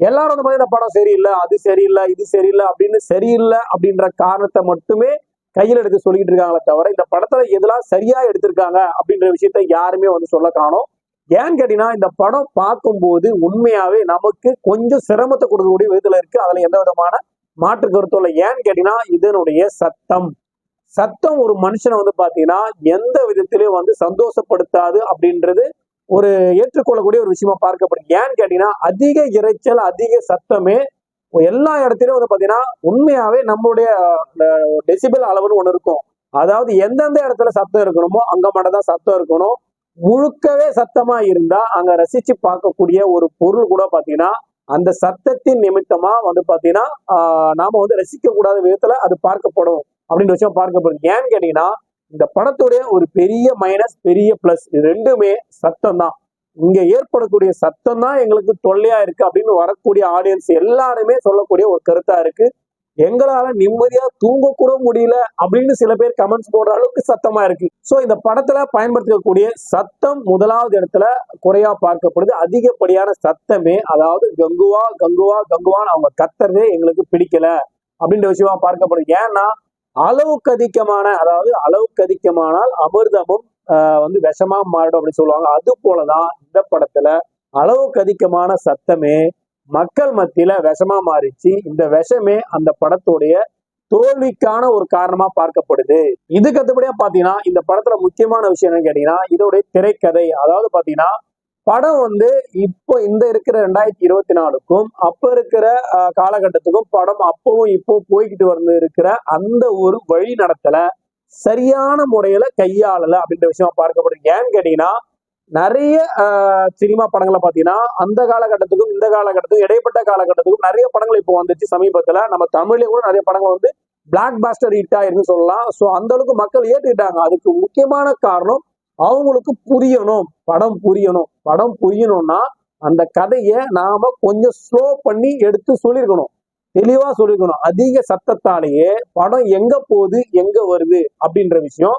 எல்லாரும் வந்து பார்த்தீங்கன்னா இந்த படம் சரியில்லை அது சரியில்லை இது சரியில்லை அப்படின்னு சரியில்லை அப்படின்ற காரணத்தை மட்டுமே கையில் எடுத்து சொல்லிட்டு இருக்காங்களே தவிர இந்த படத்துல எதெல்லாம் சரியா எடுத்திருக்காங்க அப்படின்ற விஷயத்த யாருமே வந்து சொல்ல காணோம். ஏன்னு கேட்டீங்கன்னா இந்த படம் பார்க்கும்போது உண்மையாவே நமக்கு கொஞ்சம் சிரமத்தை கொடுக்கக்கூடிய விதத்துல இருக்கு. அதுல எந்த விதமான மாற்று கருத்தும் இல்லை. ஏன்னு கேட்டீங்கன்னா இதனுடைய சத்தம். சத்தம் ஒரு மனுஷனை வந்து பாத்தீங்கன்னா எந்த விதத்திலையும் வந்து சந்தோஷப்படுத்தாது அப்படின்றது ஒரு ஏற்றுக்கொள்ளக்கூடிய ஒரு விஷயமா பார்க்கப்படுது. ஏன்னு கேட்டீங்கன்னா அதிக இரைச்சல் அதிக சத்தமே எல்லா இடத்துலயும் வந்து பாத்தீங்கன்னா உண்மையாவே நம்மளுடைய டெசிபல் அளவுன்னு ஒண்ணு இருக்கும். அதாவது எந்தெந்த இடத்துல சத்தம் இருக்கணுமோ அங்க மட்டும் தான் சத்தம் இருக்கணும். முழுக்கவே சத்தமா இருந்தா அங்க ரசிச்சு பார்க்கக்கூடிய ஒரு பொருள் கூட பாத்தீங்கன்னா அந்த சத்தத்தின் நிமித்தமா வந்து பாத்தீங்கன்னா நாம வந்து ரசிக்க கூடாத விதத்துல அது பார்க்கப்படும். அப்படின்ற விஷயம் பார்க்கப்படுது. ஏன்னு கேட்டீங்கன்னா இந்த படத்துடைய ஒரு பெரிய மைனஸ் பெரிய பிளஸ் இது ரெண்டுமே சத்தம் தான் இங்க ஏற்படக்கூடிய சத்தம் தான் எங்களுக்கு தொல்லையா இருக்கு அப்படின்னு வரக்கூடிய ஆடியன்ஸ் எல்லாருமே சொல்லக்கூடிய ஒரு கருத்தா இருக்கு. எங்களால நிம்மதியா தூங்க கூட முடியல அப்படின்னு சில பேர் கமெண்ட்ஸ் போடுற அளவுக்கு சத்தமா இருக்கு. சோ இந்த படத்துல பயன்படுத்தக்கூடிய சத்தம் முதலாவது இடத்துல குறையா பார்க்கப்படுது. அதிகப்படியான சத்தமே அதாவது கங்குவா கங்குவா கங்குவான்னு அவங்க கத்துறதே எங்களுக்கு பிடிக்கல அப்படின்ற விஷயமா பார்க்கப்படுது. ஏன்னா அளவுக்கு அதிகமான அதாவது அளவுக்கு அதிகமானால் அமிர்தமும் ஆஹ் வந்து விஷமா மாறிடும் அப்படின்னு சொல்லுவாங்க. அது போலதான் இந்த படத்துல அளவுக்கு அதிகமான சத்தமே மக்கள் மத்தியில விஷமா மாறிச்சு. இந்த விஷமே அந்த படத்துடைய தோல்விக்கான ஒரு காரணமா பார்க்கப்படுது. இதுக்கு அடுத்தபடியா பாத்தீங்கன்னா இந்த படத்துல முக்கியமான விஷயம் என்னன்னு கேட்டீங்கன்னா இதோடைய திரைக்கதை. அதாவது பாத்தீங்கன்னா படம் வந்து இப்போ இந்த இருக்கிற ரெண்டாயிரத்தி இருபத்தி நாலுக்கும் அப்ப இருக்கிற காலகட்டத்துக்கும் படம் அப்பவும் இப்போ போய்கிட்டு வந்து இருக்கிற அந்த ஒரு வழி நடத்தல சரியான முறையில கையாளல அப்படின்ற விஷயமா பார்க்கப்படுது. ஏன்னு கேட்டீங்கன்னா நிறைய சினிமா படங்களை பாத்தீங்கன்னா அந்த காலகட்டத்துக்கும் இந்த காலகட்டத்துக்கும் இடைப்பட்ட காலகட்டத்துக்கும் நிறைய படங்கள் இப்போ வந்துச்சு. சமீபத்துல நம்ம தமிழ்ல கூட நிறைய படங்கள் வந்து பிளாக் பாஸ்டர் ஹிட் ஆயிருக்குன்னு சொல்லலாம். ஸோ அந்த அளவுக்கு மக்கள் ஏற்றுக்கிட்டாங்க அதுக்கு முக்கியமான காரணம் அவங்களுக்கு புரியணும். படம் புரியணும். படம் புரியணும்னா அந்த கதையை நாம கொஞ்சம் ஸ்லோ பண்ணி எடுத்து சொல்லியிருக்கணும் தெளிவா சொல்லியிருக்கணும் அதிக சத்தத்தாலேயே படம் எங்க போகுது எங்க வருது அப்படின்ற விஷயம்.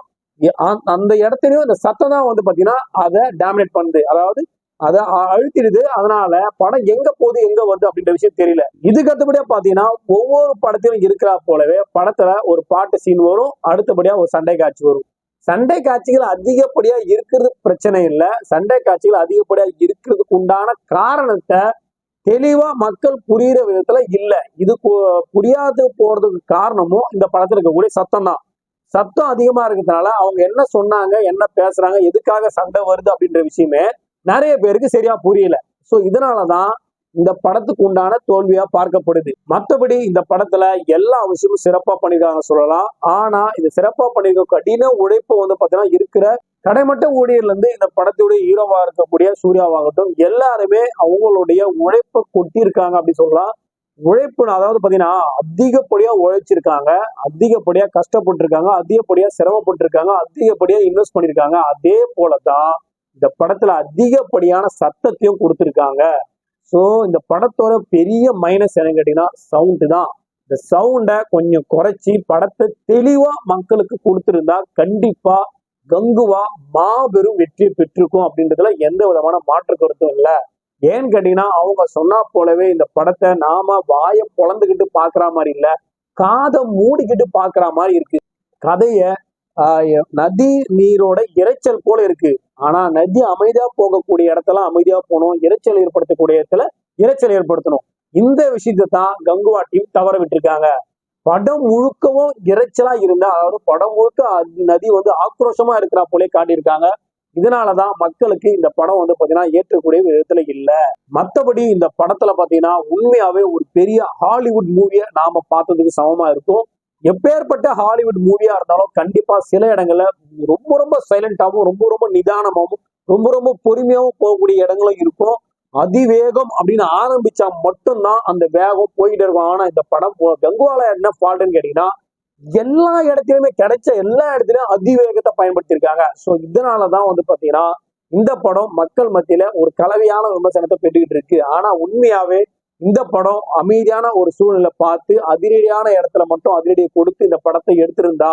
அந்த- அந்த இடத்துலயும் அந்த சத்தம் தான் வந்து பாத்தீங்கன்னா அதை டாமினேட் பண்ணுது. அதாவது அதை அழுத்திடுது. அதனால படம் எங்க போகுது எங்க வருது அப்படின்ற விஷயம் தெரியல. இதுக்கு அடுத்தபடியா பாத்தீங்கன்னா ஒவ்வொரு படத்திலும் இருக்கிறா போலவே படத்துல ஒரு பாட்டு சீன் வரும். அடுத்தபடியா ஒரு சண்டை காட்சி வரும். சண்டை காட்சிகள் அதிகப்படியா இருக்கிறது பிரச்சனை இல்லை. சண்டை காட்சிகள் அதிகப்படியா இருக்கிறதுக்கு உண்டான காரணத்தை தெளிவா மக்கள் புரியுற விதத்துல இல்ல. இது புரியாது போறதுக்கு காரணமும் இந்த படத்துல இருக்கக்கூடிய சத்தம் தான். சத்தம் அதிகமா இருக்கிறதுனால அவங்க என்ன சொன்னாங்க என்ன பேசுறாங்க எதுக்காக சண்டை வருது அப்படின்ற விஷயமே நிறைய பேருக்கு சரியா புரியல. ஸோ இதனாலதான் இந்த படத்துக்கு உண்டான தோல்வியா பார்க்கப்படுது. மற்றபடி இந்த படத்துல எல்லா விஷயமும் சிறப்பா பண்ணிருக்காங்க சொல்லலாம். ஆனா இது சிறப்பா பண்ணிருக்க கடின உழைப்பு வந்து பாத்தீங்கன்னா இருக்கிற கடைமட்ட ஊழியர்ல இருந்து இந்த படத்துடைய ஹீரோவா இருக்கக்கூடிய சூர்யாவாகட்டும் எல்லாருமே அவங்களுடைய உழைப்பை கொட்டியிருக்காங்க அப்படி சொல்லலாம். உழைப்பு அதாவது பாத்தீங்கன்னா அதிகப்படியா உழைச்சிருக்காங்க அதிகப்படியா கஷ்டப்பட்டிருக்காங்க அதிகப்படியா சிரமப்பட்டிருக்காங்க அதிகப்படியா இன்வெஸ்ட் பண்ணிருக்காங்க. அதே போலதான் இந்த படத்துல அதிகப்படியான சத்தத்தையும் கொடுத்திருக்காங்க. ஸோ இந்த படத்தோட பெரிய மைனஸ் என்னன்னு கேட்டீங்கன்னா சவுண்டு தான். இந்த சவுண்டை கொஞ்சம் குறைச்சி படத்தை தெளிவா மக்களுக்கு கொடுத்துருந்தா கண்டிப்பா கங்குவா மாபெரும் வெற்றி பெற்றிருக்கும் அப்படின்றதுல எந்த விதமான மாற்று கருத்தும் இல்லை. ஏன்னு கேட்டீங்கன்னா அவங்க சொன்னா போலவே இந்த படத்தை நாம வாயை பொழந்துக்கிட்டு பாக்குற மாதிரி இல்ல காதை மூடிக்கிட்டு பாக்குற மாதிரி இருக்கு. கதைய நதி நீரோட இரைச்சல் போல இருக்கு. ஆனா நதி அமைதியா போகக்கூடிய இடத்துல அமைதியா போகணும். இரைச்சல் ஏற்படுத்தக்கூடிய இடத்துல இரைச்சல் ஏற்படுத்தணும். இந்த விஷயத்தை தான் கங்குவா டீம் தவற விட்டுருக்காங்க. படம் முழுக்கவும் இறைச்சலா இருந்தா அதாவது படம் முழுக்க நதி வந்து ஆக்ரோஷமா இருக்கிறா போலே காட்டியிருக்காங்க. இதனாலதான் மக்களுக்கு இந்த படம் வந்து பாத்தீங்கன்னா ஏற்றக்கூடிய விதத்துல இல்ல. மத்தபடி இந்த படத்துல பாத்தீங்கன்னா உண்மையாவே ஒரு பெரிய ஹாலிவுட் மூவியை நாம பார்த்ததுக்கு சமமா இருக்கும். எப்பேற்பட்ட ஹாலிவுட் மூவியா இருந்தாலும் கண்டிப்பா சில இடங்கள்ல ரொம்ப ரொம்ப சைலண்டாகவும் ரொம்ப ரொம்ப நிதானமாகவும் ரொம்ப ரொம்ப பொறுமையாகவும் போகக்கூடிய இடங்களும் இருக்கும். அதிவேகம் அப்படின்னு ஆரம்பிச்சா மட்டும்தான் அந்த வேகம் போயிட்டு இருக்கும். ஆனா இந்த படம் கங்குவால என்ன ஃபால்ட்னு கேட்டீங்கன்னா எல்லா இடத்துலயுமே கிடைச்ச எல்லா இடத்துலயும் அதிவேகத்தை பயன்படுத்தியிருக்காங்க. ஸோ இதனாலதான் வந்து பாத்தீங்கன்னா இந்த படம் மக்கள் மத்தியில ஒரு கலவையான விமர்சனத்தை பெற்றுக்கிட்டு இருக்கு. ஆனா உண்மையாவே இந்த படம் அமைதியான ஒரு சூழ்நிலை பார்த்து அதிரடியான இடத்துல மட்டும் அதிரடியை கொடுத்து இந்த படத்தை எடுத்திருந்தா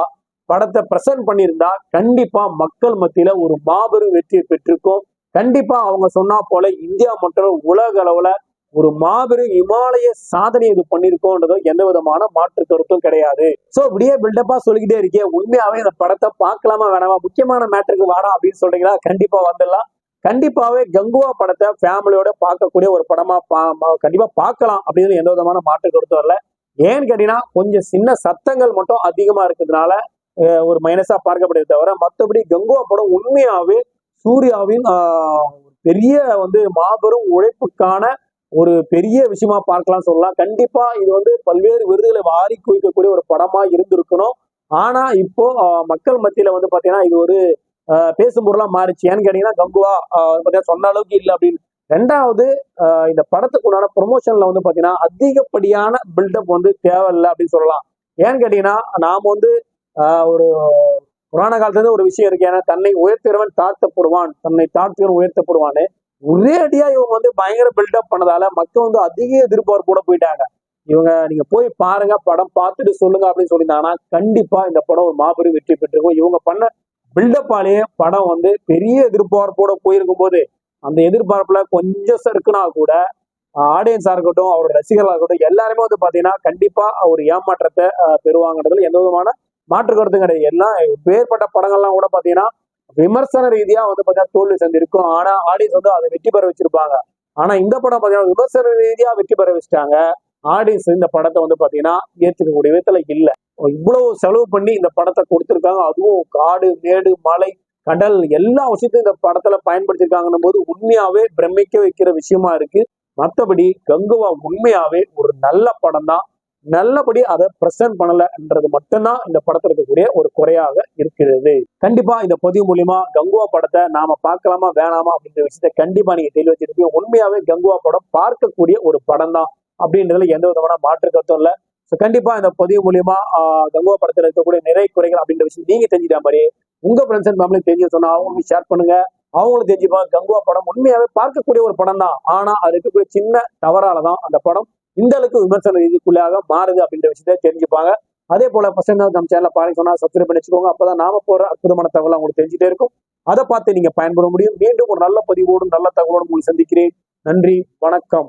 படத்தை பிரசன்ட் பண்ணியிருந்தா கண்டிப்பா மக்கள் மத்தியில ஒரு மாபெரும் வெற்றியை பெற்றிருக்கும். கண்டிப்பா அவங்க சொன்னா போல இந்தியா மற்றும் உலக அளவுல ஒரு மாபெரும் இமாலய சாதனை இது பண்ணிருக்கோன்றது எந்த விதமான மாற்று கருத்தும் கிடையாது. சோ இப்படியே பில்டப்பா சொல்லிக்கிட்டே இருக்கேன் உண்மையாவே இந்த படத்தை பார்க்கலாமா வேணாமா? முக்கியமான மேட்டருக்கு வாடா அப்படின்னு சொல்றீங்களா? கண்டிப்பா வந்துடலாம். கண்டிப்பாவே கங்குவா படத்தை ஃபேமிலியோட பார்க்கக்கூடிய ஒரு படமா பா- கண்டிப்பா பார்க்கலாம் அப்படின்னு எந்த விதமான மாற்று கருத்தும் வரல. ஏன்னு கேட்டீங்கன்னா கொஞ்சம் சின்ன சத்தங்கள் மட்டும் அதிகமா இருக்கிறதுனால ஒரு மைனஸா பார்க்கப்படுது தவிர மற்றபடி கங்குவா படம் உண்மையாவே சூர்யாவின் பெரிய வந்து மாபெரும் உழைப்புக்கான ஒரு பெரிய விஷயமா பார்க்கலாம் சொல்லலாம். கண்டிப்பா இது வந்து பல்வேறு விருதுகளை வாரி குவிக்கக்கூடிய ஒரு படமா இருந்திருக்கணும். ஆனா இப்போ மக்கள் மத்தியில வந்து பாத்தீங்கன்னா இது ஒரு பேசும் பொருளா மாறிச்சு. ஏன்னு கேட்டீங்கன்னா கங்குவா பார்த்தீங்கன்னா சொன்ன அளவுக்கு இல்லை அப்படின்னு. ரெண்டாவது ஆஹ், இந்த படத்துக்கு உண்டான ப்ரொமோஷன்ல வந்து பாத்தீங்கன்னா அதிகப்படியான பில்டப் வந்து தேவையில்லை அப்படின்னு சொல்லலாம். ஏன்னு கேட்டீங்கன்னா நாம வந்து ஆஹ், ஒரு புராண காலத்துல இருந்து ஒரு விஷயம் இருக்கு. ஏன்னா தன்னை உயர்த்திறவன் தாழ்த்தப்படுவான். தன்னை தாழ்த்துகிறவன் உயர்த்தப்படுவான்னு. ஒரே அடியா இவங்க வந்து பயங்கர பில்டப் பண்ணதால மக்கள் வந்து அதிக எதிர்பார்ப்போட போயிட்டாங்க. இவங்க நீங்க போய் பாருங்க படம் பார்த்துட்டு சொல்லுங்க அப்படின்னு சொல்லியிருந்தாங்கன்னா கண்டிப்பா இந்த படம் ஒரு மாபெரும் வெற்றி பெற்றிருக்கும். இவங்க பண்ண பில்டப்பாலேயே படம் வந்து பெரிய எதிர்பார்ப்போட போயிருக்கும் போது அந்த எதிர்பார்ப்புல கொஞ்சம் சறுக்குனா கூட ஆடியன்ஸா இருக்கட்டும் அவரோட ரசிகர்களாக இருக்கட்டும் எல்லாருமே வந்து பாத்தீங்கன்னா கண்டிப்பா அவர் ஏமாற்றத்தை பெறுவாங்கன்றதுல எந்த விதமான மாற்று கருத்தும் கிடையாது. எல்லாம் வேறுபட்ட படங்கள்லாம் கூட பாத்தீங்கன்னா விமர்சன ரீதியா வந்து பாத்தீங்கன்னா தோல்வி சந்திருக்கும். ஆனா ஆடியன்ஸ் வந்து அதை வெற்றி பெற வச்சிருப்பாங்க. ஆனா இந்த படம் பாத்தீங்கன்னா விமர்சன ரீதியா வெற்றி பெற வச்சுட்டாங்க. ஆடியன்ஸ் இந்த படத்தை வந்து பாத்தீங்கன்னா ஏற்றுக்கக்கூடிய விதத்துல இல்லை. இவ்வளவு செலவு பண்ணி இந்த படத்தை கொடுத்துருக்காங்க. அதுவும் காடு மேடு மலை கடல் எல்லா விஷயத்தையும் இந்த படத்துல பயன்படுத்திருக்காங்கன்னும் போது உண்மையாவே பிரமிக்க வைக்கிற விஷயமா இருக்கு. மற்றபடி கங்குவா உண்மையாவே ஒரு நல்ல படம் தான் நல்லபடி அதை பிரசன்ட் பண்ணலன்றது மட்டும்தான் இந்த படத்துல இருக்கக்கூடிய ஒரு குறையாக இருக்கிறது. கண்டிப்பா இந்த பதிவு மூலியமா கங்குவா படத்தை நாம பார்க்கலாமா வேணாமா அப்படின்ற விஷயத்த கண்டிப்பா நீங்க தெளிவு வச்சிருக்கீங்க உண்மையாவே கங்குவா படம் பார்க்கக்கூடிய ஒரு படம் தான் அப்படின்றதுல எந்த விதமான மாற்று கருத்தும் இல்லை. ஸோ கண்டிப்பா இந்த பதிவு மூலியமா கங்குவா படத்தில் இருக்கக்கூடிய நிறை குறைகள் அப்படின்ற விஷயம் நீங்க தெரிஞ்சுக்கிற மாதிரி உங்க ஃப்ரெண்ட்ஸ் அண்ட் ஃபேமிலி தெரிஞ்சு சொன்னா அவங்களுக்கு ஷேர் பண்ணுங்க. அவங்களும் தெரிஞ்சுப்பாங்க. கங்குவா படம் உண்மையாவே பார்க்கக்கூடிய ஒரு படம் தான். ஆனா அது இருக்கக்கூடிய சின்ன தவறால தான் அந்த படம் இந்த அளவுக்கு விமர்சன ரீதிக்குள்ளாக மாறுது அப்படின்ற விஷயத்த தெரிஞ்சுப்பாங்க. அதே போல பசங்க நம்ம சேனலை பாருங்க சொன்னா சப்ஸ்கிரைப் பண்ணி வச்சுக்கோங்க அப்பதான் நாம போற அற்புதமான தகவல் உங்களுக்கு தெரிஞ்சுட்டே இருக்கும். அதை பார்த்து நீங்க பயன்பெற முடியும். மீண்டும் ஒரு நல்ல பதிவோடும் நல்ல தகவலோடும் உங்களுக்கு சந்திக்கிறேன். நன்றி. வணக்கம்.